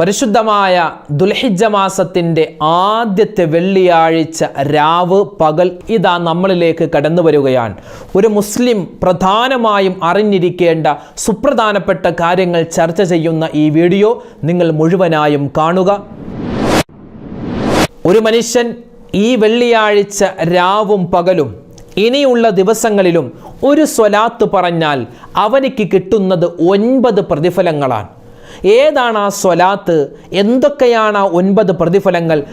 പരിശുദ്ധമായ ദുൽഹിജ മാസത്തിന്റെ ആദ്യത്തെ വെള്ളിയാഴ്ച രാവ് പകൽ ഇതാ നമ്മളിലേക്ക് കടന്നു വരികയാണ്. ഒരു മുസ്ലിം പ്രധാനമായും അറിഞ്ഞിരിക്കേണ്ട സുപ്രധാനപ്പെട്ട കാര്യങ്ങൾ ചർച്ച ചെയ്യുന്ന ഈ വീഡിയോ നിങ്ങൾ മുഴുവനായും കാണുക. ഒരു മനുഷ്യൻ ഈ വെള്ളിയാഴ്ച രാവും പകലും ഇനിയുള്ള ദിവസങ്ങളിലും ഒരു സ്വലാത്ത് പറഞ്ഞാൽ അവനിക്ക് കിട്ടുന്നത് ഒൻപത് പ്രതിഫലങ്ങളാണ്. ഏതാണ് ആ സ്വലാത്ത്? എന്തൊക്കെയാണ് ആ ഒൻപത് പ്രതിഫലങ്ങൾ?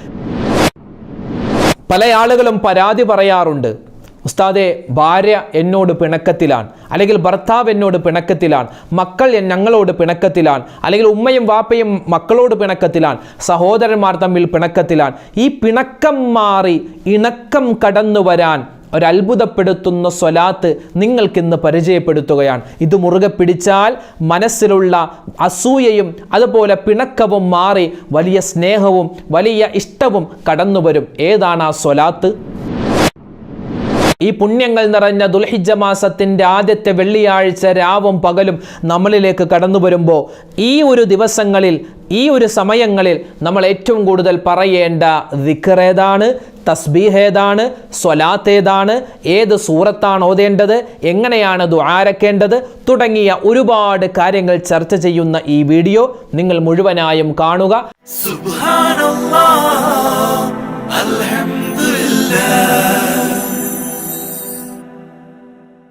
പല ആളുകളും പരാതി പറയാറുണ്ട്. ഉസ്താദെ ഭാര്യ എന്നോട് പിണക്കത്തിലാണ്. അല്ലെങ്കിൽ ഭർത്താവ് എന്നോട് പിണക്കത്തിലാണ്. മക്കൾ ഞങ്ങളോട് പിണക്കത്തിലാണ്. അല്ലെങ്കിൽ ഉമ്മയും വാപ്പയും മക്കളോട് പിണക്കത്തിലാണ്. സഹോദരന്മാർ തമ്മിൽ പിണക്കത്തിലാണ്. ഈ പിണക്കം മാറി ഇണക്കം കടന്നു വരാൻ ഒരു അത്ഭുതപ്പെടുത്തുന്ന സ്വലാത്ത് നിങ്ങൾക്കിന്ന് പരിചയപ്പെടുത്തുകയാണ്. ഇത് മുറുകെ പിടിച്ചാൽ മനസ്സിലുള്ള അസൂയയും അതുപോലെ പിണക്കവും മാറി വലിയ സ്നേഹവും വലിയ ഇഷ്ടവും കടന്നുവരും. ഏതാണ് ആ സ്വലാത്ത്? ഈ പുണ്യങ്ങൾ നിറഞ്ഞ ദുൽഹിജ മാസത്തിന്റെ ആദ്യത്തെ വെള്ളിയാഴ്ച രാവും പകലും നമ്മളിലേക്ക് കടന്നു വരുമ്പോൾ ഈ ഒരു ദിവസങ്ങളിൽ ഈ ഒരു സമയങ്ങളിൽ നമ്മൾ ഏറ്റവും കൂടുതൽ പറയേണ്ട വിക്രേതാണ് തസ്ബീഹ് ഏതാണ്? സ്വലാത്ത് ഏതാണ്? ഏത് സൂറത്താണ് ഓതേണ്ടത്? എങ്ങനെയാണ് ദുആരക്കേണ്ടത് തുടങ്ങിയ ഒരുപാട് കാര്യങ്ങൾ ചർച്ച ചെയ്യുന്ന ഈ വീഡിയോ നിങ്ങൾ മുഴുവനായും കാണുക. സുബ്ഹാനല്ലാഹ്.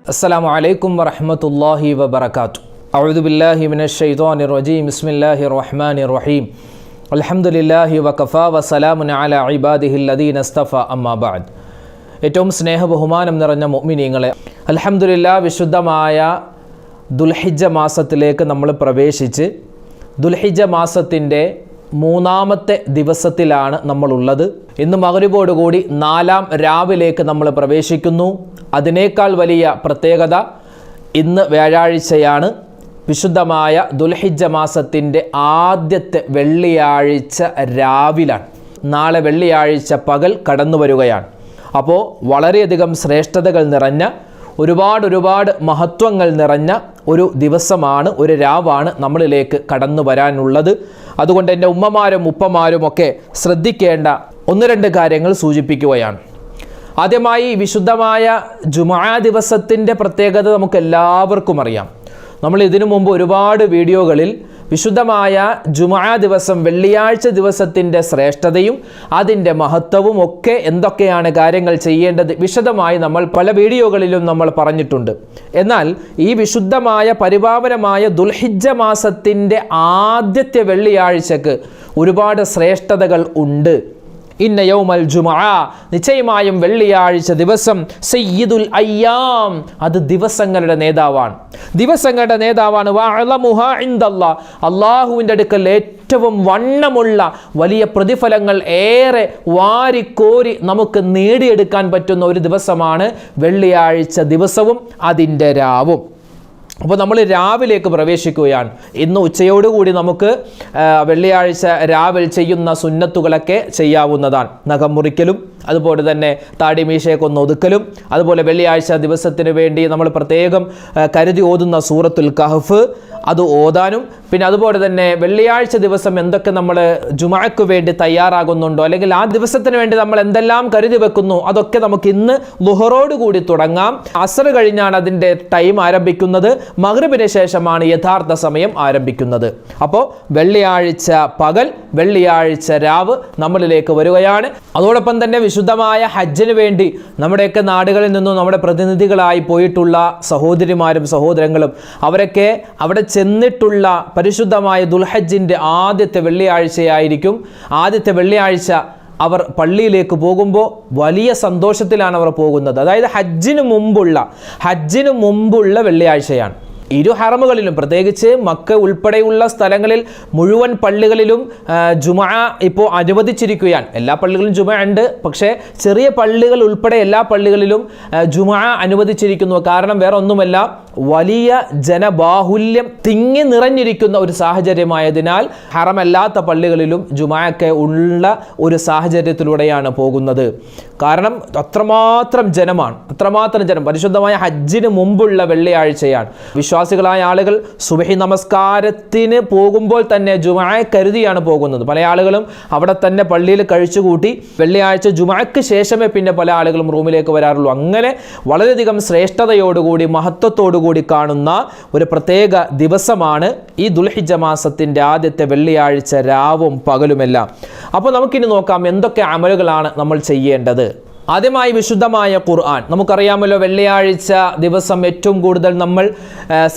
السلام عليكم ورحمة الله وبركاته أعوذ بالله من الشيطان الرجيم بسم الله الرحمن الرحيم الحمد لله وكفى وسلام على عباده الذين اصطفى أما بعد ഏറ്റവും സ്നേഹ ബഹുമാനം നിറഞ്ഞ മുഅ്മിനീങ്ങളെ അൽഹംദുലില്ലാ വിശുദ്ധമായ ദുൽഹിജ്ജ മാസത്തിലേക്ക് നമ്മൾ പ്രവേശിച്ച് ദുൽഹിജ്ജ മാസത്തിൻ്റെ മൂന്നാമത്തെ ദിവസത്തിലാണ് നമ്മളുള്ളത് ഇന്ന് മകരുവോടുകൂടി നാലാം രാവിലേക്ക് നമ്മൾ പ്രവേശിക്കുന്നു. അതിനേക്കാൾ വലിയ പ്രത്യേകത ഇന്ന് വ്യാഴാഴ്ചയാണ്. വിശുദ്ധമായ ദുൽഹിജ മാസത്തിന്റെ ആദ്യത്തെ വെള്ളിയാഴ്ച രാവിലാണ്. നാളെ വെള്ളിയാഴ്ച പകൽ കടന്നു വരികയാണ്. അപ്പോൾ വളരെയധികം ശ്രേഷ്ഠതകൾ നിറഞ്ഞ ഒരുപാട് ഒരുപാട് മഹത്വങ്ങൾ നിറഞ്ഞ ഒരു ദിവസമാണ് ഒരു രാവാണ് നമ്മളിലേക്ക് കടന്നു വരാനുള്ളത്. അതുകൊണ്ട് എന്റെ ഉമ്മമാരും ഉപ്പമാരും ഒക്കെ ശ്രദ്ധിക്കേണ്ട ഒന്ന് രണ്ട് കാര്യങ്ങൾ സൂചിപ്പിക്കുകയാണ്. ആദ്യമായി വിശുദ്ധമായ ജുമാ ദിവസത്തിന്റെ പ്രത്യേകത നമുക്ക് എല്ലാവർക്കും അറിയാം. നമ്മൾ ഇതിനു മുമ്പ് ഒരുപാട് വീഡിയോകളിൽ വിശുദ്ധമായ ജുമാ ദിവസം വെള്ളിയാഴ്ച ദിവസത്തിന്റെ ശ്രേഷ്ഠതയും അതിന്റെ മഹത്വവും ഒക്കെ എന്തൊക്കെയാണ് കാര്യങ്ങൾ ചെയ്യേണ്ടത് വിശദമായി നമ്മൾ പല വീഡിയോകളിലും നമ്മൾ പറഞ്ഞിട്ടുണ്ട്. എന്നാൽ ഈ വിശുദ്ധമായ പരിപാവനമായ ദുൽഹിജ മാസത്തിന്റെ ആദ്യത്തെ വെള്ളിയാഴ്ചക്ക് ഒരുപാട് ശ്രേഷ്ഠതകൾ ഉണ്ട്. ഇന്ന യൗമൽ ജുമാ നിശ്ചയമായും വെള്ളിയാഴ്ച ദിവസം സയ്യിദുൽ അയ്യാം. അത് ദിവസങ്ങളുടെ നേതാവാണ്. ദിവസങ്ങളുടെ നേതാവാണ്. അള്ളാഹുവിന്റെ അടുക്കൽ ഏറ്റവും വണ്ണമുള്ള വലിയ പ്രതിഫലങ്ങൾ ഏറെ വാരിക്കോരി നമുക്ക് നേടിയെടുക്കാൻ പറ്റുന്ന ഒരു ദിവസമാണ് വെള്ളിയാഴ്ച ദിവസവും അതിന്റെ രാവും. അപ്പോൾ നമ്മൾ രാവിലേക്ക് പ്രവേശിക്കുകയാണ്. ഇന്ന് ഉച്ചയോടുകൂടി നമുക്ക് വെള്ളിയാഴ്ച രാവിലെ ചെയ്യുന്ന സുന്നത്തുകളൊക്കെ ചെയ്യാവുന്നതാണ്. നഖം മുറിക്കലും അതുപോലെ തന്നെ താടിമീശയൊക്കെ ഒന്ന് ഒതുക്കലും അതുപോലെ വെള്ളിയാഴ്ച ദിവസത്തിന് വേണ്ടി നമ്മൾ പ്രത്യേകം കരുതി ഓതുന്ന സൂറത്തുൽ കഹഫ് അത് ഓതാനും പിന്നെ അതുപോലെ തന്നെ വെള്ളിയാഴ്ച ദിവസം എന്തൊക്കെ നമ്മൾ ജുമാക്ക് വേണ്ടി തയ്യാറാകുന്നുണ്ടോ അല്ലെങ്കിൽ ആ ദിവസത്തിന് വേണ്ടി നമ്മൾ എന്തെല്ലാം കരുതി വെക്കുന്നു അതൊക്കെ നമുക്ക് ഇന്ന് കൂടി തുടങ്ങാം. അസർ കഴിഞ്ഞാണ് അതിന്റെ ടൈം ആരംഭിക്കുന്നത്. മഗ്രിബിന് ശേഷമാണ് യഥാർത്ഥ സമയം ആരംഭിക്കുന്നത്. അപ്പോൾ വെള്ളിയാഴ്ച പകൽ വെള്ളിയാഴ്ച രാവ് നമ്മളിലേക്ക് വരികയാണ്. അതോടൊപ്പം തന്നെ വിശുദ്ധമായ ഹജ്ജിന് വേണ്ടി നമ്മുടെയൊക്കെ നാടുകളിൽ നിന്നും നമ്മുടെ പ്രതിനിധികളായി പോയിട്ടുള്ള സഹോദരിമാരും സഹോദരങ്ങളും അവരൊക്കെ അവിടെ ചെന്നിട്ടുള്ള പരിശുദ്ധമായ ദുൽഹജ്ജിന്റെ ആദ്യത്തെ വെള്ളിയാഴ്ചയായിരിക്കും. ആദ്യത്തെ വെള്ളിയാഴ്ച അവർ പള്ളിയിലേക്ക് പോകുമ്പോൾ വലിയ സന്തോഷത്തിലാണ് അവർ പോകുന്നത്. അതായത് ഹജ്ജിന് മുമ്പുള്ള ഹജ്ജിന് മുമ്പുള്ള വെള്ളിയാഴ്ചയാണ്. ഇരു ഹറമുകളിലും പ്രത്യേകിച്ച് മക്ക ഉൾപ്പെടെയുള്ള സ്ഥലങ്ങളിൽ മുഴുവൻ പള്ളികളിലും ജുമ ഇപ്പോൾ അനുവദിച്ചിരിക്കുകയാണ്. എല്ലാ പള്ളികളിലും ജുമ ഉണ്ട്. പക്ഷേ ചെറിയ പള്ളികൾ ഉൾപ്പെടെ എല്ലാ പള്ളികളിലും ജുമ അനുവദിച്ചിരിക്കുന്നു. കാരണം വേറെ ഒന്നുമല്ല വലിയ ജനബാഹുല്യം തിങ്ങി നിറഞ്ഞിരിക്കുന്ന ഒരു സാഹചര്യമായതിനാൽ ഹറമല്ലാത്ത പള്ളികളിലും ജുമായൊക്കെ ഉള്ള ഒരു സാഹചര്യത്തിലൂടെയാണ് പോകുന്നത്. കാരണം അത്രമാത്രം ജനമാണ്. അത്രമാത്രം ജനം. പരിശുദ്ധമായ ഹജ്ജിന് മുമ്പുള്ള വെള്ളിയാഴ്ചയാണ്. വിശ്വാസികളായ ആളുകൾ സുബഹി നമസ്കാരത്തിന് പോകുമ്പോൾ തന്നെ ജുമായെ കരുതിയാണ് പോകുന്നത്. പല ആളുകളും അവിടെ തന്നെ പള്ളിയിൽ കഴിച്ചുകൂട്ടി വെള്ളിയാഴ്ച ജുമാക്ക് ശേഷമേ പിന്നെ പല ആളുകളും റൂമിലേക്ക് വരാറുള്ളൂ. അങ്ങനെ വളരെയധികം ശ്രേഷ്ഠതയോടുകൂടി മഹത്വത്തോടുകൂടി കാണുന്ന ഒരു പ്രത്യേക ദിവസമാണ് ഈ ദുൽഹിജ മാസത്തിന്റെ ആദ്യത്തെ വെള്ളിയാഴ്ച രാവും പകലുമെല്ലാം. അപ്പോൾ നമുക്കിനി നോക്കാം എന്തൊക്കെ അമലുകളാണ് നമ്മൾ ചെയ്യേണ്ടത്. ആദ്യമായി വിശുദ്ധമായ ഖുർആൻ. നമുക്കറിയാമല്ലോ വെള്ളിയാഴ്ച ദിവസം ഏറ്റവും കൂടുതൽ നമ്മൾ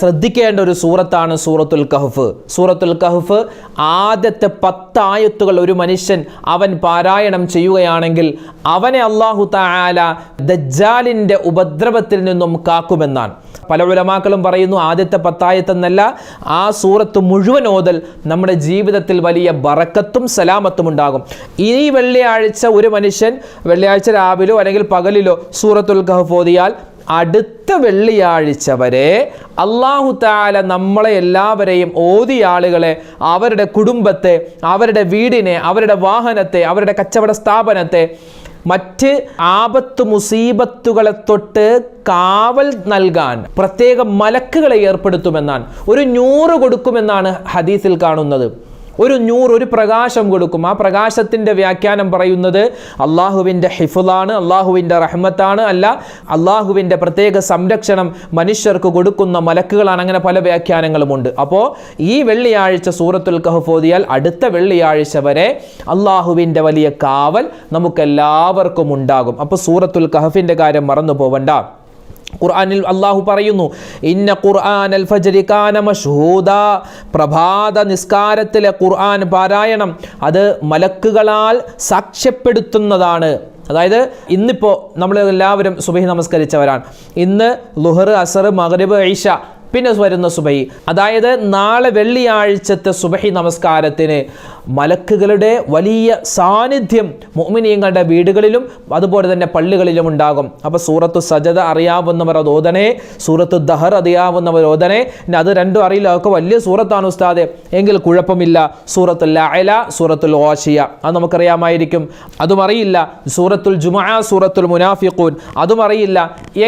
ശ്രദ്ധിക്കേണ്ട ഒരു സൂറത്താണ് സൂറത്തുൽ കഹഫ്. സൂറത്തുൽ കഹഫ് ആദ്യത്തെ പത്തായത്തുകൾ ഒരു മനുഷ്യൻ അവൻ പാരായണം ചെയ്യുകയാണെങ്കിൽ അവനെ അള്ളാഹു താല ദജ്ജാലിന്റെ ഉപദ്രവത്തിൽ നിന്നും കാക്കുമെന്നാണ്. പല ഉലമാക്കളും പറയുന്നു ആദ്യത്തെ പത്തായത്തെന്നല്ല ആ സൂറത്ത് മുഴുവൻ ഓതൽ നമ്മുടെ ജീവിതത്തിൽ വലിയ ബറക്കത്തും സലാമത്തും ഉണ്ടാകും. ഈ വെള്ളിയാഴ്ച ഒരു മനുഷ്യൻ വെള്ളിയാഴ്ച രാവിലോ അല്ലെങ്കിൽ പകലിലോ സൂറത്തുൽ കഹഫ് ഓതിയാൽ അടുത്ത വെള്ളിയാഴ്ച വരെ അള്ളാഹു താല നമ്മളെ എല്ലാവരെയും ഓതിയ ആളുകളെ അവരുടെ കുടുംബത്തെ അവരുടെ വീടിനെ അവരുടെ വാഹനത്തെ അവരുടെ കച്ചവട സ്ഥാപനത്തെ മറ്റ് ആപത്ത് മുസീബത്തുകളെ തൊട്ട് കാവൽ നൽകാൻ പ്രത്യേക മലക്കുകളെ ഏർപ്പെടുത്തുമെന്നാണ്. ഒരു നൂറ് കൊടുക്കുമെന്നാണ് ഹദീസിൽ കാണുന്നത്. ഒരു നൂറ് ഒരു പ്രകാശം കൊടുക്കും. ആ പ്രകാശത്തിന്റെ വ്യാഖ്യാനം പറയുന്നത് അള്ളാഹുവിന്റെ ഹിഫുലാണ് അള്ളാഹുവിന്റെ റഹ്മത്താണ് അല്ല അള്ളാഹുവിന്റെ പ്രത്യേക സംരക്ഷണം മനുഷ്യർക്ക് കൊടുക്കുന്ന മലക്കുകളാണ്. അങ്ങനെ പല വ്യാഖ്യാനങ്ങളുമുണ്ട്. അപ്പോൾ ഈ വെള്ളിയാഴ്ച സൂറത്തുൽ കഹഫ് ഓതിയാൽ അടുത്ത വെള്ളിയാഴ്ച വരെ അള്ളാഹുവിന്റെ വലിയ കാവൽ നമുക്കെല്ലാവർക്കും ഉണ്ടാകും. അപ്പോൾ സൂറത്തുൽ കഹഫിന്റെ കാര്യം മറന്നു പോവണ്ട. ഖുർആനിൽ അള്ളാഹു പറയുന്നു ഇന്ന ഖുർആൻ അൽ ഫജ്രി കാന പ്രഭാത നിസ്കാരത്തിലെ ഖുർആൻ പാരായണം അത് മലക്കുകളാൽ സാക്ഷ്യപ്പെടുത്തുന്നതാണ്. അതായത് ഇന്നിപ്പോൾ നമ്മൾ എല്ലാവരും സുബഹി നമസ്കരിച്ചവരാണ്. ഇന്ന് ലുഹർ അസർ മഗ്രിബ് ഈശ പിന്നെ വരുന്ന സുബൈ അതായത് നാളെ വെള്ളിയാഴ്ചത്തെ സുബഹി നമസ്കാരത്തിന് മലക്കുകളുടെ വലിയ സാന്നിധ്യം മുഅ്മിനീങ്ങളുടെ വീടുകളിലും അതുപോലെ തന്നെ പള്ളികളിലും ഉണ്ടാകും. അപ്പോൾ സൂറത്ത് സജത അറിയാവുന്നവർ അത് ഓതനെ സൂറത്തു ദഹർ അറിയാവുന്നവർ ഓതനെ പിന്നെ അത് രണ്ടും അറിയില്ല അതൊക്കെ വലിയ സൂറത്താണ് ഉസ്താദ്. എങ്കിൽ കുഴപ്പമില്ല സൂറത്തുൽ അയല സൂറത്തുൽ ഓഷിയ അത് നമുക്കറിയാമായിരിക്കും. അതും അറിയില്ല സൂറത്തുൽ ജുമാ സൂറത്തുൽ മുനാഫിഖൂൻ. അതും അറിയില്ല.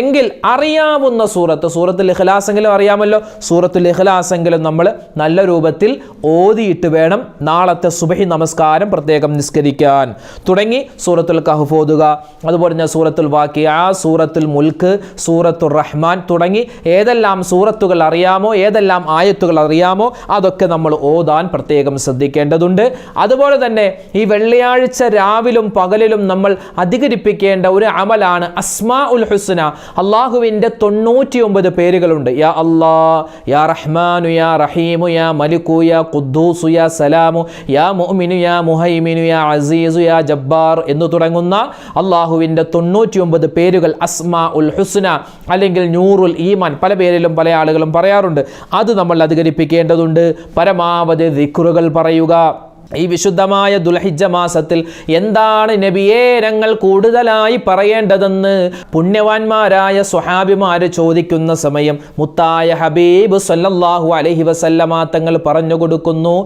എങ്കിൽ അറിയാവുന്ന സൂറത്ത് സൂറത്തുൽ ഇഖ്ലാസെങ്കിലും അറിയാമല്ലോ സൂറത്തുൽ ഇഖ്ലാസെങ്കിലും നമ്മൾ നല്ല രൂപത്തിൽ ഓതിയിട്ട് വേണം നാളത്തെ സുബഹി നമസ്കാരം പ്രത്യേകം നിസ്കരിക്കാൻ. തുടങ്ങി സൂറത്തുൽ കഹഫ് ഓതുക അതുപോലെ തന്നെ സൂറത്തുൽ വാക്കിയ സൂറത്തുൽ മുൽക്ക് സൂറത്തുൽ റഹ്മാൻ തുടങ്ങി ഏതെല്ലാം സൂറത്തുകൾ അറിയാമോ ഏതെല്ലാം ആയത്തുകൾ അറിയാമോ അതൊക്കെ നമ്മൾ ഓതാൻ പ്രത്യേകം ശ്രദ്ധിക്കേണ്ടതുണ്ട്. അതുപോലെ തന്നെ ഈ വെള്ളിയാഴ്ച രാവിലും പകലിലും നമ്മൾ അധികരിപ്പിക്കേണ്ട ഒരു അമലാണ് അസ്മാ ഉൽ ഹുസ്ന. അള്ളാഹുവിന്റെ തൊണ്ണൂറ്റിയൊമ്പത് പേരുകളുണ്ട്. യാ അല്ലാ യാ റഹ്മാനു യാ റഹീമു യാ മലിക്കു യാ ഖുദ്ദൂസു യാ സലാമു യാ മുഅ്മിനു യാ മുഹൈമിനു യാ അസീസു യാ ജബ്ബാർ എന്ന് തുടങ്ങുന്ന അള്ളാഹുവിന്റെ തൊണ്ണൂറ്റി ഒമ്പത് പേരുകൾ അസ്മാ ഉൽ ഹുസ്ന അല്ലെങ്കിൽ നൂറുൽ ഈമാൻ പല പേരിലും പല ആളുകളും പറയാറുണ്ട്. അത് നമ്മൾ അധികരിപ്പിക്കേണ്ടതുണ്ട്. പരമാവധി ദിക്റുകൾ പറയുക. ഈ വിശുദ്ധമായ ദുൽഹിജ മാസത്തിൽ എന്താണ് നബിയെ ഞങ്ങൾ കൂടുതലായി പറയേണ്ടതെന്ന് പുണ്യവാന്മാരായ സ്വഹാബിമാര് ചോദിക്കുന്ന സമയം മുത്തായ ഹബീബ് സല്ലല്ലാഹു അലഹി വസല്ലമ തങ്ങൾ പറഞ്ഞു കൊടുക്കുന്നു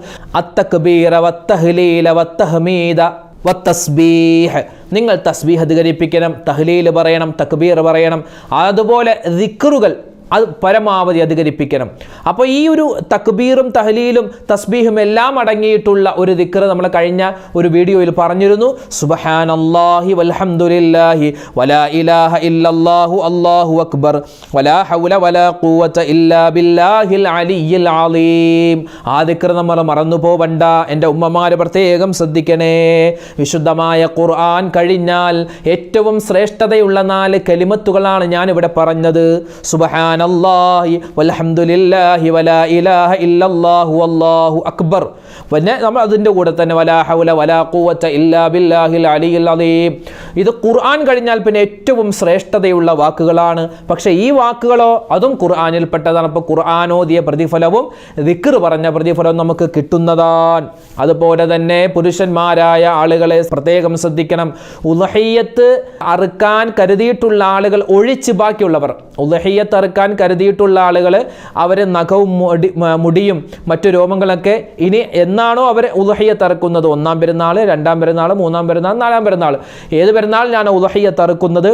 അത്തക്ബീറ വത്തഹ്മീദ വത്തസ്ബീഹ്. നിങ്ങൾ തസ്ബീഹ് അധികരിപ്പിക്കണം തഹ്ലീൽ പറയണം തക്ബീർ പറയണം. അതുപോലെ ദിക്റുകൾ അത് പരമാവധി അധികരിപ്പിക്കണം. അപ്പോൾ ഈ ഒരു തക്ബീറും തഹലീലും തസ്ബീഹും എല്ലാം അടങ്ങിയിട്ടുള്ള ഒരു ദിക്ർ നമ്മൾ കഴിഞ്ഞ ഒരു വീഡിയോയിൽ പറഞ്ഞിരുന്നു. സുബ്ഹാനല്ലാഹി വൽഹംദുലില്ലാഹി വലാ ആ ദിക്ർ നമ്മൾ മറന്നു പോവണ്ട. എന്റെ ഉമ്മമാര് പ്രത്യേകം ശ്രദ്ധിക്കണേ. വിശുദ്ധമായ ഖുർആൻ കഴിഞ്ഞാൽ ഏറ്റവും ശ്രേഷ്ഠതയുള്ള നാല് കലിമത്തുകളാണ് ഞാനിവിടെ പറഞ്ഞത്. സുബഹാൻ സുബ്ഹാനല്ലാഹി വൽഹംദുലില്ലാഹി വലാ ഇലാഹ ഇല്ലല്ലാഹു വല്ലാഹു അക്ബർ. പിന്നെ നമ്മൾ അതിന്റെ കൂടെ തന്നെ വലാ ഹൗല വലാ ഖുവത ഇല്ലാ ബില്ലാഹിൽ അലിയിൽ അലീം ഇത് ഖുർആൻ കഴിഞ്ഞാൽ പിന്നെ ഏറ്റവും ശ്രേഷ്ഠതയുള്ള വാക്കുകളാണ്. പക്ഷേ ഈ വാക്കുകളോ അതും ഖുർആനിൽപ്പെട്ടതാണ്. അപ്പോൾ ഖുർആനോദിയ പ്രതിഫലവും ദിക്ർ പറഞ്ഞ പ്രതിഫലവും നമുക്ക് കിട്ടുന്നതാണ്. അതുപോലെ തന്നെ പുരുഷന്മാരായ ആളുകളെ പ്രത്യേകം ശ്രദ്ധിക്കണം. ഉലഹയ്യത്ത് അറുക്കാൻ കരുതിയിട്ടുള്ള ആളുകൾ ഒഴിച്ച് ബാക്കിയുള്ളവർ. ഉലഹയ്യത്ത് അറുക്കാൻ അറുക്കാൻ കരുതിയിട്ടുള്ള ആളുകൾ അവർ നഖവും മുടി മുടിയും മറ്റു രോമങ്ങളൊക്കെ ഇനി എന്നാണോ അവർ ഉദഹയ്യ തറക്കുന്നത്? ഒന്നാം പെരുന്നാൾ രണ്ടാം പെരുന്നാൾ മൂന്നാം പെരുന്നാൾ നാലാം പെരുന്നാൾ ഏത് പെരുന്നാളിലാണ് ഉദഹയ്യ അറുക്കുന്നത്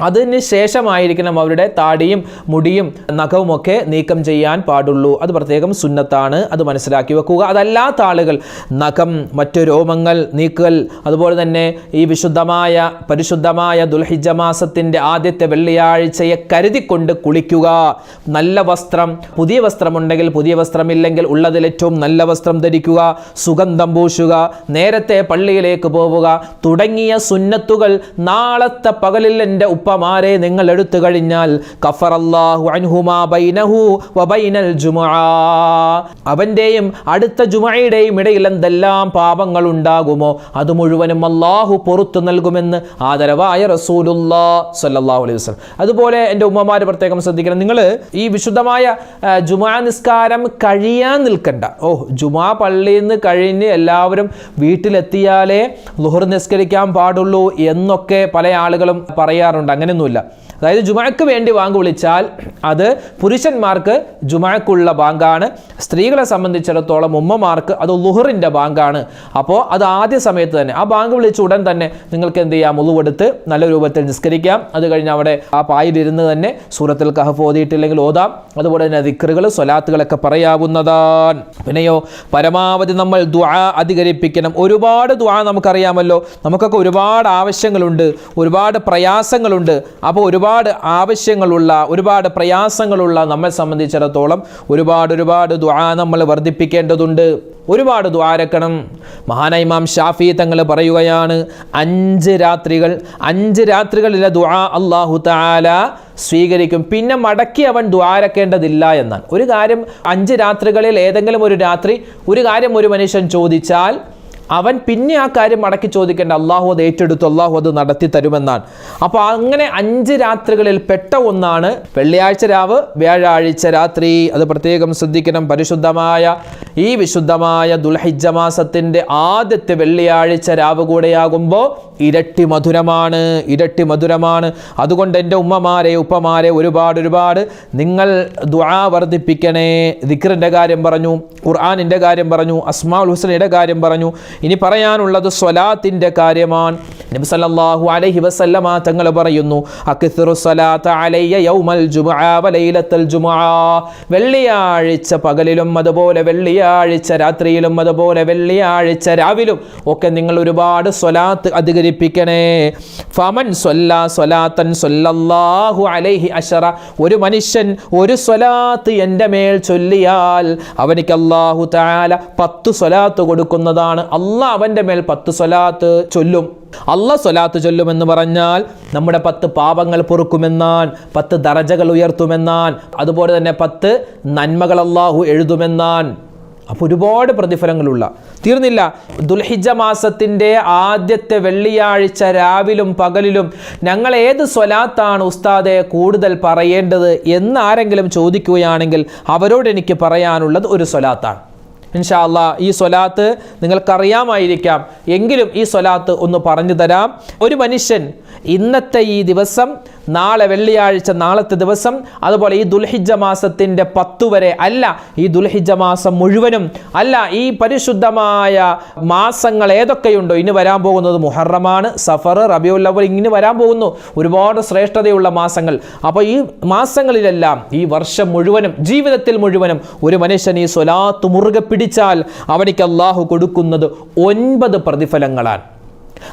അതിന് ശേഷമായിരിക്കണം അവരുടെ താടിയും മുടിയും നഖവുമൊക്കെ നീക്കം ചെയ്യാൻ പാടുള്ളൂ. അത് പ്രത്യേകം സുന്നത്താണ്. അത് മനസ്സിലാക്കി വെക്കുക. അതല്ലാത്ത ആളുകൾ നഖം മറ്റു രോമങ്ങൾ നീക്കൽ അതുപോലെ തന്നെ ഈ വിശുദ്ധമായ പരിശുദ്ധമായ ദുൽഹിജ മാസത്തിന്റെ ആദ്യത്തെ വെള്ളിയാഴ്ചയെ കരുതിക്കൊണ്ട് കുളിക്കുക. നല്ല വസ്ത്രം പുതിയ വസ്ത്രമുണ്ടെങ്കിൽ പുതിയ വസ്ത്രമില്ലെങ്കിൽ ഉള്ളതിൽ ഏറ്റവും നല്ല വസ്ത്രം ധരിക്കുക. സുഗന്ധം പൂശുക. നേരത്തെ പള്ളിയിലേക്ക് പോവുക. തുടങ്ങിയ സുന്നത്തുകൾ നാളത്തെ പകലിൽ എന്റെ ഉപ്പമാരെ നിങ്ങൾ എടുത്തു കഴിഞ്ഞാൽ കഫറല്ലാഹു അൻഹുമാ ബൈനഹു വബൈനൽ ജുമുഅ അവന്റെയും അടുത്ത ജുമയുടെയും ഇടയിൽ എന്തെല്ലാം പാപങ്ങൾ ഉണ്ടാകുമോ അത് മുഴുവനും അള്ളാഹു പുറത്തു നൽകുമെന്ന് ആദരവായ റസൂലുല്ലാ അലൈഹി വസല്ലം. അതുപോലെ എന്റെ ഉമ്മമാർ പ്രത്യേകം ശ്രദ്ധിക്കണം. നിങ്ങൾ ഈ വിശുദ്ധമായ ജുമാ നിസ്കാരം കഴിയാൻ നിൽക്കണ്ട. ഓ ജുമാ പള്ളിയിൽ നിന്ന് കഴിഞ്ഞ് എല്ലാവരും വീട്ടിലെത്തിയാലേ ലുഹർ നിസ്കരിക്കാൻ പാടുള്ളൂ എന്നൊക്കെ പല ആളുകളും പറയാറുണ്ട്. അങ്ങനെയൊന്നുമില്ല. അതായത് ജുമാക്ക് വേണ്ടി ബാങ്ക് വിളിച്ചാൽ അത് പുരുഷന്മാർക്ക് ജുമാക്കുള്ള ബാങ്കാണ്. സ്ത്രീകളെ സംബന്ധിച്ചിടത്തോളം ഉമ്മമാർക്ക് അത് ലുഹറിന്റെ ബാങ്കാണ്. അപ്പോൾ അത് ആദ്യ സമയത്ത് തന്നെ. ആ ബാങ്ക് വിളിച്ച ഉടൻ തന്നെ നിങ്ങൾക്ക് എന്ത് ചെയ്യാം? മുഴുവെടുത്ത് നല്ല രൂപത്തിൽ നിസ്കരിക്കാം. അത് കഴിഞ്ഞ് അവിടെ ആ പായിലിരുന്ന് തന്നെ സൂറത്തിൽ കഹഫ് ഓതിയിട്ടില്ലെങ്കിൽ ഓതാം. അതുപോലെ തന്നെ ദിക്കറുകൾ സ്വലാത്തുകളൊക്കെ പറയാവുന്നതാണ്. പിന്നെയോ പരമാവധി നമ്മൾ ദ്വാ അധികരിപ്പിക്കണം. ഒരുപാട് ദ്വാ നമുക്കറിയാമല്ലോ. നമുക്കൊക്കെ ഒരുപാട് ആവശ്യങ്ങളുണ്ട്. ഒരുപാട് പ്രയാസങ്ങളുണ്ട് അപ്പോൾ ഒരുപാട് ആവശ്യങ്ങളുള്ള ഒരുപാട് പ്രയാസങ്ങളുള്ള നമ്മെ സംബന്ധിച്ചിടത്തോളം ഒരുപാട് ഒരുപാട് ദ്വാ നമ്മൾ വർദ്ധിപ്പിക്കേണ്ടതുണ്ട്. ഒരുപാട് ദ്വാരക്കണം മഹാനൈമാം ഷാഫി തങ്ങൾ പറയുകയാണ് അഞ്ച് രാത്രികൾ അഞ്ച് രാത്രികളിലെ ദ്വാ അള്ളാഹു താല സ്വീകരിക്കും. പിന്നെ മടക്കി അവൻ ദ്വാരക്കേണ്ടതില്ല എന്നാണ് ഒരു കാര്യം അഞ്ച് രാത്രികളിൽ ഏതെങ്കിലും ഒരു രാത്രി ഒരു കാര്യം ഒരു മനുഷ്യൻ ചോദിച്ചാൽ അവൻ പിന്നെ ആ കാര്യം മടക്കി ചോദിക്കേണ്ട അള്ളാഹു അത് ഏറ്റെടുത്ത് അള്ളാഹു അത് നടത്തി തരുമെന്നാണ്. അപ്പോൾ അങ്ങനെ അഞ്ച് രാത്രികളിൽ പെട്ട ഒന്നാണ് വെള്ളിയാഴ്ച രാവ് വ്യാഴാഴ്ച രാത്രി. അത് പ്രത്യേകം ശ്രദ്ധിക്കണം. പരിശുദ്ധമായ ഈ വിശുദ്ധമായ ദുൽഹിജ മാസത്തിന്റെ ആദ്യത്തെ വെള്ളിയാഴ്ച രാവ് കൂടെയാകുമ്പോൾ ഇരട്ടി മധുരമാണ് ഇരട്ടി മധുരമാണ്. അതുകൊണ്ട് എന്റെ ഉമ്മമാരെ ഉപ്പമാരെ ഒരുപാട് ഒരുപാട് നിങ്ങൾ ദുആ വർദ്ധിപ്പിക്കണേ. ദിക്റിന്റെ കാര്യം പറഞ്ഞു ഖുർആാനിന്റെ കാര്യം പറഞ്ഞു അസ്മാൽ ഹുസനയുടെ കാര്യം പറഞ്ഞു. ഇനി പറയാനുള്ളത് സ്വലാത്തിന്റെ കാര്യമാണ്. നബി സല്ലല്ലാഹു അലൈഹി വസല്ലമ തങ്ങൾ പറയുന്നു അക്സിറു സ്വലാത്ത അലയ്യ യൗമൽ ജുമുഅ വലൈലത്തൽ ജുമുഅ. വെള്ളിയാഴ്ച പകലിലും അതുപോലെ വെള്ളിയാഴ്ച രാത്രിയിലും അതുപോലെ വെള്ളിയാഴ്ച രാവിലും ഒക്കെ നിങ്ങൾ ഒരുപാട് സ്വലാത്ത് അധികരിപ്പിക്കണേ. ഫമൻ സ്വല്ല സ്വലാത്തൻ സ്വല്ലല്ലാഹു അലൈഹി അഷറ ഒരു മനുഷ്യൻ ഒരു സ്വലാത്ത് എന്റെ മേൽ ചൊല്ലിയാൽ അവനിക്ക് അല്ലാഹു തആല പത്ത് സ്വലാത്ത് കൊടുക്കുന്നതാണ്. അള്ളാഹ് അവന്റെ മേൽ പത്ത് സ്വലാത്ത് ചൊല്ലും. അല്ല സ്വലാത്ത് ചൊല്ലുമെന്ന് പറഞ്ഞാൽ നമ്മുടെ പത്ത് പാപങ്ങൾ പൊറുക്കുമെന്നാൻ പത്ത് ദറജകൾ ഉയർത്തുമെന്നാൻ അതുപോലെ തന്നെ പത്ത് നന്മകൾ അള്ളാഹു എഴുതുമെന്നാൻ. അപ്പോൾ ഒരുപാട് പ്രതിഫലങ്ങളുള്ള. തീർന്നില്ല. ദുൽഹിജ മാസത്തിന്റെ ആദ്യത്തെ വെള്ളിയാഴ്ച രാവിലും പകലിലും ഞങ്ങൾ ഏത് സ്വലാത്താണ് ഉസ്താദെ കൂടുതൽ പറയേണ്ടത് എന്ന് ആരെങ്കിലും ചോദിക്കുകയാണെങ്കിൽ അവരോട് എനിക്ക് പറയാനുള്ളത് ഒരു സ്വലാത്താണ്. ഇൻഷാ അല്ലാ ഈ സ്വലാത്ത് നിങ്ങൾക്കറിയാമായിരിക്കാം. എങ്കിലും ഈ സ്വലാത്ത് ഒന്ന് പറഞ്ഞു തരാം. ഒരു മനുഷ്യൻ ഇന്നത്തെ ഈ ദിവസം നാളെ വെള്ളിയാഴ്ച നാളത്തെ ദിവസം അതുപോലെ ഈ ദുൽഹിജ മാസത്തിന്റെ പത്തു വരെ അല്ല ഈ ദുൽഹിജ മാസം മുഴുവനും അല്ല ഈ പരിശുദ്ധമായ മാസങ്ങൾ ഏതൊക്കെയുണ്ടോ ഇനി വരാൻ പോകുന്നത് മുഹറമാണ് സഫർ റബിയുൽ അവൽ ഇങ്ങനെ വരാൻ പോകുന്നു. ഒരുപാട് ശ്രേഷ്ഠതയുള്ള മാസങ്ങൾ. അപ്പോൾ ഈ മാസങ്ങളിലെല്ലാം ഈ വർഷം മുഴുവനും ജീവിതത്തിൽ മുഴുവനും ഒരു മനുഷ്യൻ ഈ സ്വലാത്ത് മുറുകെ പിടിച്ചാൽ അവനിക്ക് അള്ളാഹു കൊടുക്കുന്നത് ഒൻപത് പ്രതിഫലങ്ങളാണ്.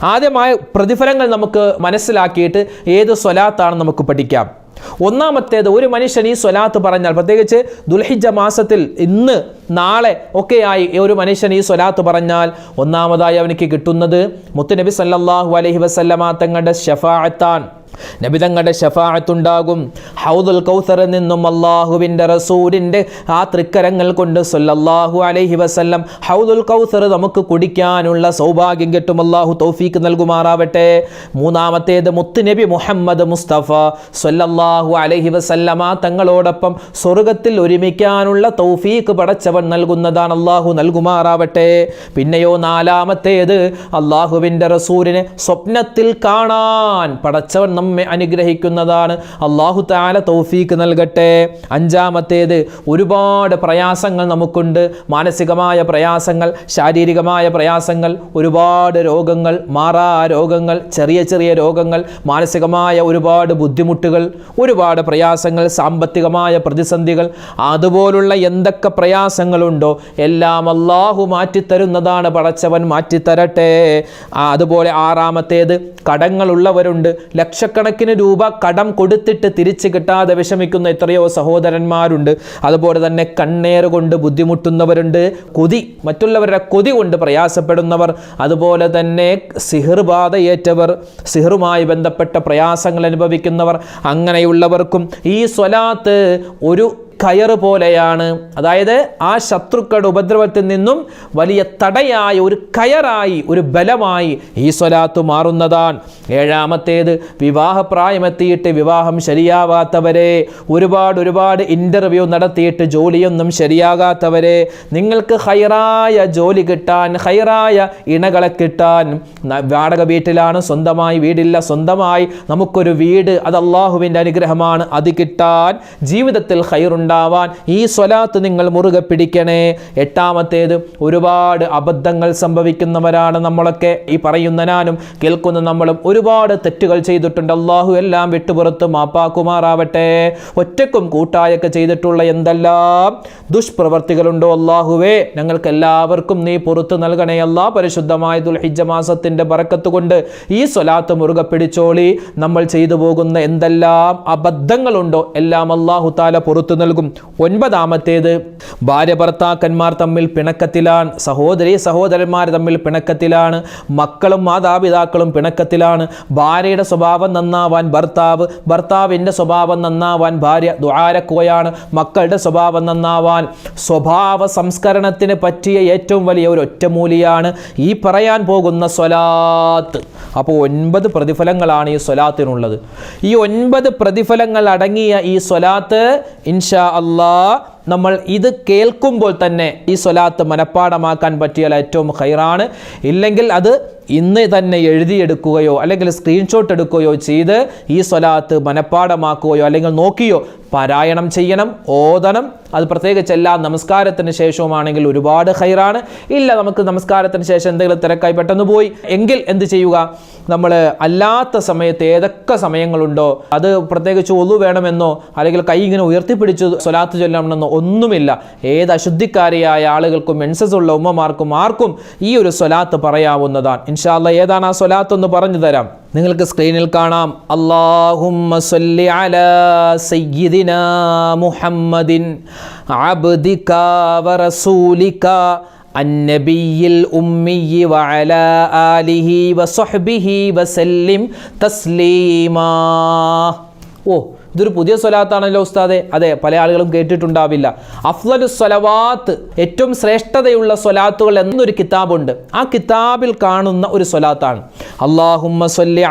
ആദ്യമായ പ്രതിഫലങ്ങൾ നമുക്ക് മനസ്സിലാക്കിയിട്ട് ഏത് സ്വലാത്താണ് നമുക്ക് പഠിക്കാം. ഒന്നാമത്തേത് ഒരു മനുഷ്യൻ ഈ സ്വലാത്ത് പറഞ്ഞാൽ പ്രത്യേകിച്ച് ദുൽഹിജ മാസത്തിൽ ഇന്ന് നാളെ ഒക്കെയായി ഒരു മനുഷ്യൻ ഈ സ്വലാത്ത് പറഞ്ഞാൽ ഒന്നാമതായി അവനിക്ക് കിട്ടുന്നത് മുത്തുനബി സല്ലല്ലാഹു അലൈഹി വസല്ലമ തങ്ങളുടെ ഷഫാഅത്താൻ നബി തങ്ങളുടെ ഷഫാഅത്തുണ്ടാകും. ഹൗദുൽ കൗസറിൽ നിന്നും അള്ളാഹുവിന്റെ റസൂലിന്റെ ആ തൃക്കരങ്ങൾ കൊണ്ട് സൊല്ലാഹു അലൈഹി വസല്ലം ഹൗദുൽ കൗസർ നമുക്ക് കുടിക്കാനുള്ള സൗഭാഗ്യം കിട്ടും. അള്ളാഹു തൗഫീക്ക് നൽകുമാറാവട്ടെ. മൂന്നാമത്തേത് മുത്തുനബി മുഹമ്മദ് മുസ്തഫ സല്ലല്ലാഹു അലൈഹി വസല്ലമ തങ്ങളോടൊപ്പം സ്വർഗത്തിൽ ഒരുമിക്കാനുള്ള തൗഫീക്ക് പടച്ചവൻ നൽകുന്നതാണ് അള്ളാഹു നൽകുമാറാവട്ടെ. പിന്നെയോ നാലാമത്തേത് അള്ളാഹുവിന്റെ റസൂലിനെ സ്വപ്നത്തിൽ കാണാൻ പടച്ചവൻ നമ്മെ അനുഗ്രഹിക്കുന്നതാണ്. അള്ളാഹു താല തൗഫീക്ക് നൽകട്ടെ. അഞ്ചാമത്തേത് ഒരുപാട് പ്രയാസങ്ങൾ നമുക്കുണ്ട്. മാനസികമായ പ്രയാസങ്ങൾ ശാരീരികമായ പ്രയാസങ്ങൾ ഒരുപാട് രോഗങ്ങൾ മാറാ രോഗങ്ങൾ ചെറിയ ചെറിയ രോഗങ്ങൾ മാനസികമായ ഒരുപാട് ബുദ്ധിമുട്ടുകൾ ഒരുപാട് പ്രയാസങ്ങൾ സാമ്പത്തികമായ പ്രതിസന്ധികൾ അതുപോലുള്ള എന്തൊക്കെ പ്രയാസങ്ങളുണ്ടോ എല്ലാം അള്ളാഹു മാറ്റിത്തരുന്നതാണ് പടച്ചവൻ മാറ്റിത്തരട്ടെ. അതുപോലെ ആറാമത്തേത് കടങ്ങളുള്ളവരുണ്ട്. ലക്ഷക്കണക്കിന് രൂപ കടം കൊടുത്തിട്ട് തിരിച്ചു കിട്ടാതെ വിഷമിക്കുന്ന എത്രയോ സഹോദരന്മാരുണ്ട്. അതുപോലെ തന്നെ കണ്ണേറ് കൊണ്ട് ബുദ്ധിമുട്ടുന്നവരുണ്ട്. കൊതി മറ്റുള്ളവരുടെ കൊതി കൊണ്ട് പ്രയാസപ്പെടുന്നവർ. അതുപോലെ തന്നെ സിഹിർബാധയേറ്റവർ സിഹറുമായി ബന്ധപ്പെട്ട പ്രയാസങ്ങൾ അനുഭവിക്കുന്നവർ. അങ്ങനെയുള്ളവർക്കും ഈ സ്വലാത്ത് ഒരു കയറ് പോലെയാണ്. അതായത് ആ ശത്രുക്കളുടെ ഉപദ്രവത്തിൽ നിന്നും വലിയ തടയായി ഒരു കയറായി ഒരു ബലമായി ഈ സ്വലാത്ത് മാറുന്നതാണ്. ഏഴാമത്തേത് വിവാഹപ്രായമെത്തിയിട്ട് വിവാഹം ശരിയാവാത്തവരെ ഒരുപാട് ഒരുപാട് ഇന്റർവ്യൂ നടത്തിയിട്ട് ജോലിയൊന്നും ശരിയാകാത്തവരെ നിങ്ങൾക്ക് ഹൈറായ ജോലി കിട്ടാൻ ഹൈറായ ഇണകളെ കിട്ടാൻ വാടക വീട്ടിലാണ് സ്വന്തമായി വീടില്ല സ്വന്തമായി നമുക്കൊരു വീട് അത് അള്ളാഹുവിന്റെ അനുഗ്രഹമാണ് അത് കിട്ടാൻ ജീവിതത്തിൽ ഹൈറുണ്ടാവാൻ ഈ സ്വലാത്ത് നിങ്ങൾ മുറുകെ പിടിക്കണേ. എട്ടാമത്തേത് ഒരുപാട് അബദ്ധങ്ങൾ സംഭവിക്കുന്നവരാണ് നമ്മളൊക്കെ. ഈ പറയുന്ന ഞാനും കേൾക്കുന്ന നമ്മളും ഒരുപാട് തെറ്റുകൾ ചെയ്തിട്ടുണ്ട്. അള്ളാഹു എല്ലാം വിട്ടുപുറത്ത് മാപ്പാക്കുമാറാവട്ടെ. ഒറ്റക്കും കൂട്ടായൊക്കെ ചെയ്തിട്ടുള്ള എന്തെല്ലാം ദുഷ്പ്രവർത്തികളുണ്ടോ അള്ളാഹുവേ ഞങ്ങൾക്ക് എല്ലാവർക്കും നീ പുറത്തു നൽകണേ. അല്ലാ പരിശുദ്ധമായ ദുൽഹിജ മാസത്തിന്റെ പറക്കത്ത് കൊണ്ട് ഈ സ്വലാത്ത് മുറുകെ പിടിച്ചോളി. നമ്മൾ ചെയ്തു പോകുന്ന എന്തെല്ലാം അബദ്ധങ്ങളുണ്ടോ എല്ലാം അള്ളാഹു താല പുറത്തു നൽകും. ഒൻപതാമത്തേത് ഭാര്യ ഭർത്താക്കന്മാർ തമ്മിൽ പിണക്കത്തിലാണ് സഹോദരി സഹോദരന്മാർ തമ്മിൽ പിണക്കത്തിലാണ് മക്കളും മാതാപിതാക്കളും പിണക്കത്തിലാണ്. ഭാര്യയുടെ സ്വഭാവം നന്നാവാൻ ഭർത്താവ് ഭർത്താവിന്റെ സ്വഭാവം നന്നാവാൻ ഭാര്യ ദ്വാരക്കുകയാണ് മക്കളുടെ സ്വഭാവം നന്നാവാൻ. സ്വഭാവ സംസ്കരണത്തിന് പറ്റിയ ഏറ്റവും വലിയ ഒരു ഒറ്റമൂലിയാണ് ഈ പറയാൻ പോകുന്ന സ്വലാത്ത്. അപ്പോൾ ഒൻപത് പ്രതിഫലങ്ങളാണ് ഈ സ്വലാത്തിനുള്ളത്. ഈ ഒൻപത് പ്രതിഫലങ്ങൾ അടങ്ങിയ ഈ സ്വലാത്ത് ഇൻഷാ അള്ളാ നമ്മൾ ഇത് കേൾക്കുമ്പോൾ തന്നെ ഈ സ്വലാത്ത് മനഃപ്പാടമാക്കാൻ പറ്റിയാൽ ഏറ്റവും ഹൈറാണ് ഇല്ലെങ്കിൽ അത് ഇന്ന് തന്നെ എഴുതിയെടുക്കുകയോ അല്ലെങ്കിൽ സ്ക്രീൻഷോട്ട് എടുക്കുകയോ ചെയ്ത് ഈ സ്വലാത്ത് മനഃപ്പാടമാക്കുകയോ അല്ലെങ്കിൽ നോക്കിയോ പാരായണം ചെയ്യണം ഓതണം. അത് പ്രത്യേകിച്ച് എല്ലാ നമസ്കാരത്തിന് ശേഷവുമാണെങ്കിൽ ഒരുപാട് ഹൈറാണ് ഇല്ല നമുക്ക് നമസ്കാരത്തിന് ശേഷം എന്തെങ്കിലും തിരക്കായി പെട്ടെന്ന് പോയി. എങ്കിൽ എന്ത് ചെയ്യുക? നമ്മൾ അല്ലാത്ത സമയത്ത് ഏതൊക്കെ സമയങ്ങളുണ്ടോ അത് പ്രത്യേകിച്ച് ഒതു വേണമെന്നോ അല്ലെങ്കിൽ കൈ ഇങ്ങനെ ഉയർത്തിപ്പിടിച്ച് സ്വലാത്ത് ചൊല്ലണമെന്നോ ഒന്നുമില്ല. ഏത് അശുദ്ധിക്കാരിയായ ആളുകൾക്കും മെൻസസ് ഉള്ള ഉമ്മമാർക്കും ആർക്കും ഈ ഒരു സ്വലാത്ത് പറയാവുന്നതാണ്. ഇൻഷാല്ല ഏതാണ് ആ സ്വലാത്ത് എന്ന് പറഞ്ഞു തരാം. നിങ്ങൾക്ക് സ്ക്രീനിൽ കാണാം. അള്ളാഹുമ്മ സല്ലി അലാ മുഹമ്മദിൻ അബ്ദിക വറസൂലിക അന്നബിയിൽ ഉമ്മിയി വഅല ആലിഹി വസഹ്ബിഹി വസല്ലിം തസ്ലീമാ. ഓ ഇതൊരു പുതിയ സ്വലാത്താണല്ലോ ഉസ്താദെ. അതെ പല ആളുകളും കേട്ടിട്ടുണ്ടാവില്ല. അഫ്ലു സ്വലവാത്ത് ഏറ്റവും ശ്രേഷ്ഠതയുള്ള സ്വലാത്തുകൾ എന്നൊരു കിതാബുണ്ട്. ആ കിതാബിൽ കാണുന്ന ഒരു സ്വലാത്താണ്. സല്ലി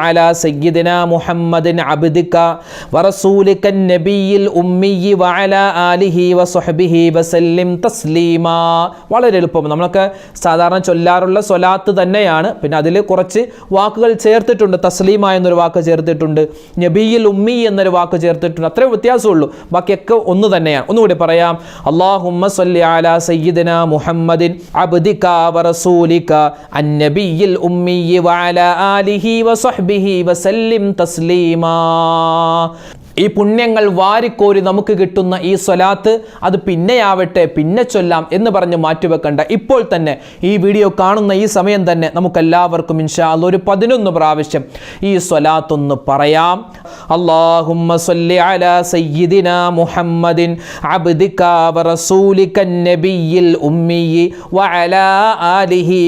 മുഹമ്മദിൻ അബ്ദിക നബിയിൽ ആലിഹി വസല്ലിം വളരെ എളുപ്പം. നമ്മളൊക്കെ സാധാരണ ചൊല്ലാറുള്ള സ്വലാത്ത് തന്നെയാണ്. പിന്നെ അതിൽ കുറച്ച് വാക്കുകൾ ചേർത്തിട്ടുണ്ട്. തസ്ലീമ എന്നൊരു വാക്ക് ചേർത്തിട്ടുണ്ട്. നബിയിൽ ഉമ്മി എന്നൊരു വാക്ക് ചേർത്തിട്ടുണ്ട് അത്രേ വ്യത്യാസമുള്ളൂ. ബാക്കിയൊക്കെ ഒന്ന് തന്നെയാണ്. ഒന്നുകൂടി പറയാം. അള്ളാഹുമ്മ സല്ലി അലാ സയ്യിദന മുഹമ്മദിൻ അബ്ദിക വറസൂലിക അന്നബിയിൽ വ വഅല ആലിഹി വസ്വഹ്ബിഹി വസല്ലിം തസ്ലീമാ. ഈ പുണ്യങ്ങൾ വാരിക്കോരി നമുക്ക് കിട്ടുന്ന ഈ സ്വലാത്ത് അത് പിന്നെയാവട്ടെ പിന്നെ ചൊല്ലാം എന്ന് പറഞ്ഞ് മാറ്റിവെക്കണ്ട. ഇപ്പോൾ തന്നെ ഈ വീഡിയോ കാണുന്ന ഈ സമയം തന്നെ നമുക്കെല്ലാവർക്കും ഇൻഷാ ഒരു പതിനൊന്ന് പ്രാവശ്യം ഈ സ്വലാത്തൊന്ന് പറയാം. അള്ളാഹുമ്മ സല്ലി മുഹമ്മദിൻ അബ്ദിക നബിയിൽ ആലിഹി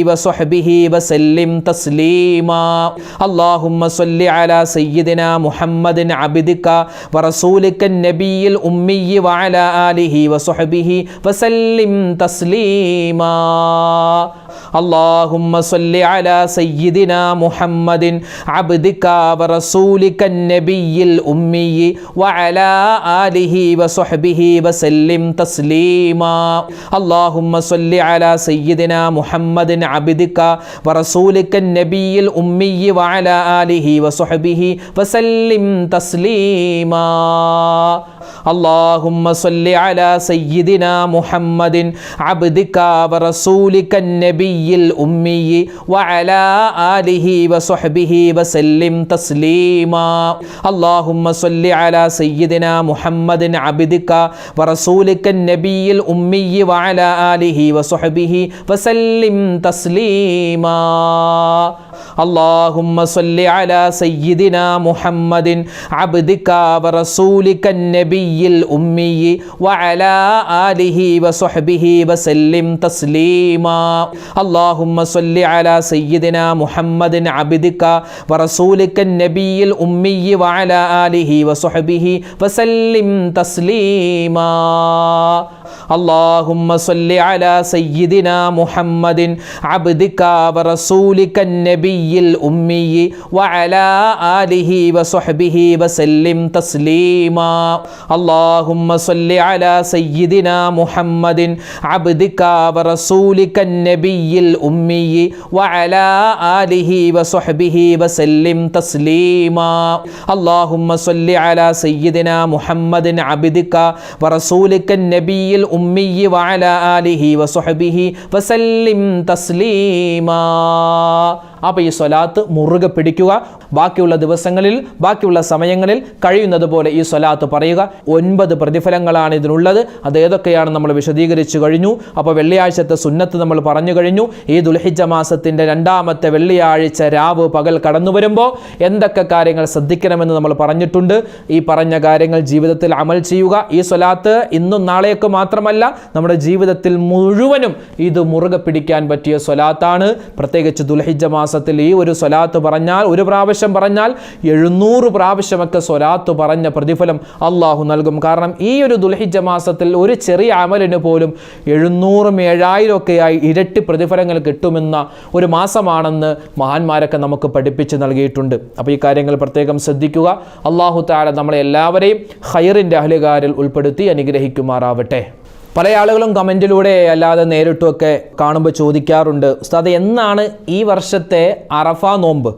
സല്ലി മുഹമ്മദിൻ അബ്ദിക ورسولك النبي الأمي وعلى آله وصحبه وسلم تسليما. اللهم صل على سيدنا محمد عبدك ورسولك النبي الأمي وعلى آله وصحبه وسلم تسليما. اللهم صل على سيدنا محمد عبدك ورسولك النبي الأمي وعلى آله وصحبه وسلم تسليما. اللهم صل على سيدنا محمد عبدك ورسولك النبي الأمي وعلى آله وصحبه وسلم تسليما. اللهم صل على سيدنا محمد عبدك ورسولك النبي الأمي وعلى آله وصحبه وسلم تسليما. اللهم صل على سيدنا محمد عبدك ورسولك النبي الأمي وعلى آله وصحبه وسلم تسليما. اللهم صل على سيدنا محمد عبدك ورسولك النبي الأمي وعلى آله وصحبه وسلم تسليما. اللهم صل على سيدنا محمد عبدك ورسولك النبي الأمي وعلى آله وصحبه وسلم تسليما. اللهم صل على سيدنا محمد عبدك ورسولك النبي الأمي وعلى آله وصحبه وسلم تسليما. اللهم صل على سيدنا محمد عبدك ورسولك النبي الأمي وعلى آله وصحبه وسلم تسليما. അപ്പോൾ ഈ സ്വലാത്ത് മുറുകെ പിടിക്കുക. ബാക്കിയുള്ള ദിവസങ്ങളിൽ ബാക്കിയുള്ള സമയങ്ങളിൽ കഴിയുന്നത് പോലെ ഈ സ്വലാത്ത് പറയുക. ഒൻപത് പ്രതിഫലങ്ങളാണ് ഇതിനുള്ളത്. അത് ഏതൊക്കെയാണ് നമ്മൾ വിശദീകരിച്ചു കഴിഞ്ഞു. അപ്പോൾ വെള്ളിയാഴ്ചത്തെ സുന്നത്ത് നമ്മൾ പറഞ്ഞു കഴിഞ്ഞു. ഈ ദുൽഹിജ മാസത്തിന്റെ രണ്ടാമത്തെ വെള്ളിയാഴ്ച രാവ് പകൽ കടന്നു വരുമ്പോൾ എന്തൊക്കെ കാര്യങ്ങൾ ശ്രദ്ധിക്കണമെന്ന് നമ്മൾ പറഞ്ഞിട്ടുണ്ട്. ഈ പറഞ്ഞ കാര്യങ്ങൾ ജീവിതത്തിൽ അമൽ ചെയ്യുക. ഈ സ്വലാത്ത് ഇന്നും നാളെയൊക്കെ മാത്രമല്ല നമ്മുടെ ജീവിതത്തിൽ മുഴുവനും ഇത് മുറുകെ പിടിക്കാൻ പറ്റിയ സ്വലാത്താണ്. പ്രത്യേകിച്ച് ദുൽഹിജ മാസത്തിൽ ഈ ഒരു സ്വലാത്ത് പറഞ്ഞാൽ ഒരു പ്രാവശ്യം പറഞ്ഞാൽ എഴുന്നൂറ് പ്രാവശ്യമൊക്കെ സ്വലാത്ത് പറഞ്ഞ പ്രതിഫലം അള്ളാഹു നൽകും. കാരണം ഈ ഒരു ദുൽഹിജ മാസത്തിൽ ഒരു ചെറിയ അമലിന് പോലും എഴുന്നൂറും ഏഴായിരം ഒക്കെയായി ഇരട്ടി പ്രതിഫലങ്ങൾ കിട്ടുമെന്ന ഒരു മാസമാണെന്ന് മഹാന്മാരൊക്കെ നമുക്ക് പഠിപ്പിച്ച് നൽകിയിട്ടുണ്ട്. അപ്പോൾ ഈ കാര്യങ്ങൾ പ്രത്യേകം ശ്രദ്ധിക്കുക. അള്ളാഹു താര നമ്മളെ എല്ലാവരെയും ഹൈറിന്റെ അഹലുകാരിൽ ഉൾപ്പെടുത്തി അനുഗ്രഹിക്കുമാറാവട്ടെ. പല ആളുകളും കമന്റിലൂടെ അല്ലാതെ നേരിട്ടുമൊക്കെ കാണുമ്പോൾ ചോദിക്കാറുണ്ട്. ഉസ്താദ് എന്നാണ് ഈ വർഷത്തെ അറഫ നോമ്പ്?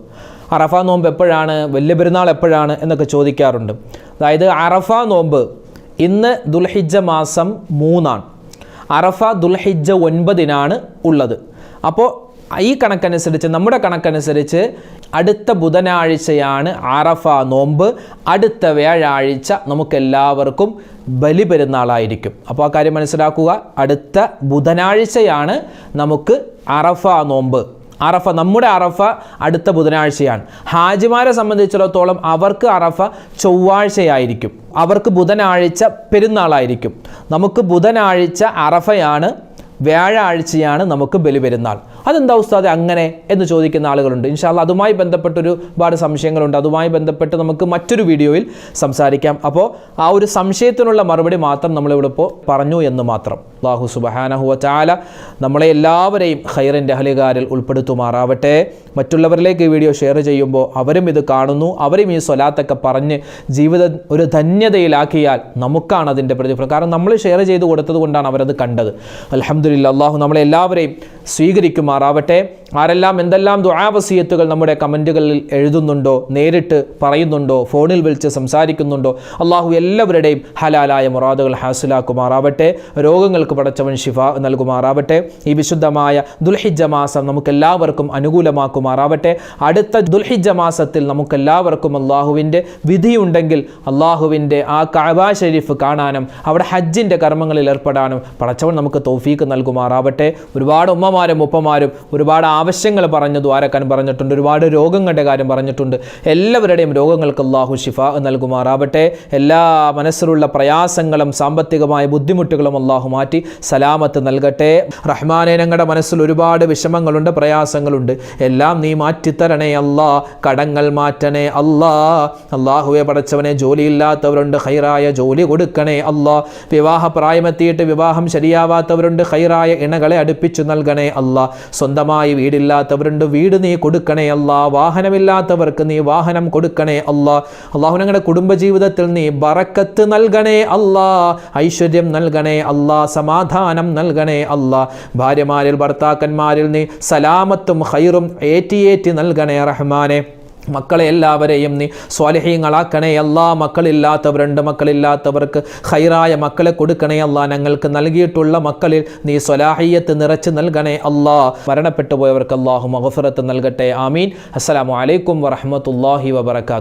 അറഫ നോമ്പ് എപ്പോഴാണ്? വലിയ പെരുന്നാൾ എപ്പോഴാണ്? എന്നൊക്കെ ചോദിക്കാറുണ്ട്. അതായത് അറഫ നോമ്പ് ഇന്ന് ദുൽഹിജ മാസം മൂന്നാണ്. അറഫ ദുൽഹിജ ഒൻപതിനാണ് ഉള്ളത്. അപ്പോൾ ഈ കണക്കനുസരിച്ച് നമ്മുടെ കണക്കനുസരിച്ച് അടുത്ത ബുധനാഴ്ചയാണ് ആറഫ നോമ്പ്. അടുത്ത വ്യാഴാഴ്ച നമുക്കെല്ലാവർക്കും ബലി പെരുന്നാളായിരിക്കും അപ്പോൾ ആ കാര്യം മനസ്സിലാക്കുക. അടുത്ത ബുധനാഴ്ചയാണ് നമുക്ക് അറഫ നോമ്പ്. അറഫ നമ്മുടെ അറഫ അടുത്ത ബുധനാഴ്ചയാണ്. ഹാജിമാരെ സംബന്ധിച്ചിടത്തോളം അവർക്ക് അറഫ ചൊവ്വാഴ്ചയായിരിക്കും. അവർക്ക് ബുധനാഴ്ച പെരുന്നാളായിരിക്കും. നമുക്ക് ബുധനാഴ്ച അറഫയാണ് വ്യാഴാഴ്ചയാണ് നമുക്ക് ബലി പെരുന്നാൾ അതെന്താ ഉസ്താദ് അങ്ങനെ എന്ന് ചോദിക്കുന്ന ആളുകളുണ്ട്. ഇൻഷാല്ല അതുമായി ബന്ധപ്പെട്ടൊരു ഒരുപാട് സംശയങ്ങളുണ്ട്. അതുമായി ബന്ധപ്പെട്ട് നമുക്ക് മറ്റൊരു വീഡിയോയിൽ സംസാരിക്കാം. അപ്പോൾ ആ ഒരു സംശയത്തിനുള്ള മറുപടി മാത്രം നമ്മളിവിടെ ഇപ്പോൾ പറഞ്ഞു എന്ന് മാത്രം. അള്ളാഹു സുബഹാനഹുവ ചാല നമ്മളെ എല്ലാവരെയും ഖൈറിന്റെ അഹലുകാരിൽ ഉൾപ്പെടുത്തുമാറാവട്ടെ. മറ്റുള്ളവരിലേക്ക് ഈ വീഡിയോ ഷെയർ ചെയ്യുമ്പോൾ അവരും ഇത് കാണുന്നു. അവരും ഈ സ്വലാത്തൊക്കെ പറഞ്ഞ് ജീവിതം ഒരു ധന്യതയിലാക്കിയാൽ നമുക്കാണ് അതിന്റെ പ്രതിഫലം. കാരണം നമ്മൾ ഷെയർ ചെയ്ത് കൊടുത്തത് കൊണ്ടാണ് അവരത് കണ്ടത്. അലഹമുല്ല അള്ളാഹു നമ്മളെ എല്ലാവരെയും സ്വീകരിക്കുമാറാവട്ടെ. ആരെല്ലാം എന്തെല്ലാം ദുആവസീയത്തുകൾ നമ്മുടെ കമന്റുകളിൽ എഴുതുന്നുണ്ടോ നേരിട്ട് പറയുന്നുണ്ടോ ഫോണിൽ വിളിച്ച് സംസാരിക്കുന്നുണ്ടോ അള്ളാഹു എല്ലാവരുടെയും ഹലാലായ മുറാദുകൾ ഹാസിലാക്കുമാറാവട്ടെ. രോഗങ്ങൾക്ക് പടച്ചവൻ ഷിഫ നൽകുമാറാവട്ടെ. ഈ വിശുദ്ധമായ ദുൽഹിജ മാസം നമുക്കെല്ലാവർക്കും അനുകൂലമാക്കുമാറാവട്ടെ. അടുത്ത ദുൽഹിജ മാസത്തിൽ നമുക്കെല്ലാവർക്കും അള്ളാഹുവിന്റെ വിധിയുണ്ടെങ്കിൽ അള്ളാഹുവിന്റെ ആ കഅബ ഷെരീഫ് കാണാനും അവിടെ ഹജ്ജിന്റെ കർമ്മങ്ങളിൽ ഏർപ്പെടാനും പടച്ചവൻ നമുക്ക് തോഫീക്ക് നൽകുമാറാവട്ടെ. ഒരുപാട് ഉമ്മമാർ ഉമ്മമാരും ഉപ്പമാരും ഒരുപാട് ആവശ്യങ്ങൾ പറഞ്ഞു ദ്വാരക്കാൻ പറഞ്ഞിട്ടുണ്ട് ഒരുപാട് രോഗങ്ങളുടെ കാര്യം പറഞ്ഞിട്ടുണ്ട്. എല്ലാവരുടെയും രോഗങ്ങൾക്ക് അള്ളാഹു ഷിഫ നൽകുമാറാവട്ടെ. എല്ലാ മനസ്സിലുള്ള പ്രയാസങ്ങളും സാമ്പത്തികമായ ബുദ്ധിമുട്ടുകളും അള്ളാഹു മാറ്റി സലാമത്ത് നൽകട്ടെ. റഹ്മാനെ ഞങ്ങളുടെ മനസ്സിൽ ഒരുപാട് വിഷമങ്ങളുണ്ട് പ്രയാസങ്ങളുണ്ട്. എല്ലാം നീ മാറ്റിത്തരണേ അല്ലാ കടങ്ങൾ മാറ്റണേ അല്ലാ. അള്ളാഹുവെ പടച്ചവനെ ജോലിയില്ലാത്തവരുണ്ട് ഹൈറായ ജോലി കൊടുക്കണേ അല്ലാ. വിവാഹ പ്രായമെത്തിയിട്ട് വിവാഹം ശരിയാവാത്തവരുണ്ട് ഹൈറായ ഇണകളെ അടുപ്പിച്ചു നൽകണേ അല്ലാ. സ്വന്തമായി വീടില്ലാത്തവരുണ്ട് വീട് നീ കൊടുക്കണേ അല്ല. വാഹനമില്ലാത്തവർക്ക് നീ വാഹനം കൊടുക്കണേ അല്ല. അള്ളാഹു ഞങ്ങളുടെ കുടുംബജീവിതത്തിൽ നീ ബറക്കത്ത് നൽകണേ അല്ല. ഐശ്വര്യം നൽകണേ അല്ല. സമാധാനം നൽകണേ അല്ല. ഭാര്യമാരിൽ ഭർത്താക്കന്മാരിൽ നീ സലാമത്തും ഹൈറും ഏറ്റിയേറ്റി നൽകണേ റഹ്മാനെ. മക്കളെ എല്ലാവരെയും നീ സ്വാലഹീങ്ങളാക്കണേ എല്ലാ മക്കളില്ലാത്തവരുണ്ട്. മക്കളില്ലാത്തവർക്ക് ഹൈറായ മക്കളെ കൊടുക്കണേ അല്ലാ. ഞങ്ങൾക്ക് നൽകിയിട്ടുള്ള മക്കളിൽ നീ സ്വലാഹിയത്ത് നിറച്ച് നൽകണേ അല്ലാ. മരണപ്പെട്ടു പോയവർക്ക് അള്ളാഹു മഹഫുറത്ത് നൽകട്ടെ. ആമീൻ. അസ്സലാമു അലൈക്കും വറഹമത്തല്ലാഹി വബർക്കാത്തു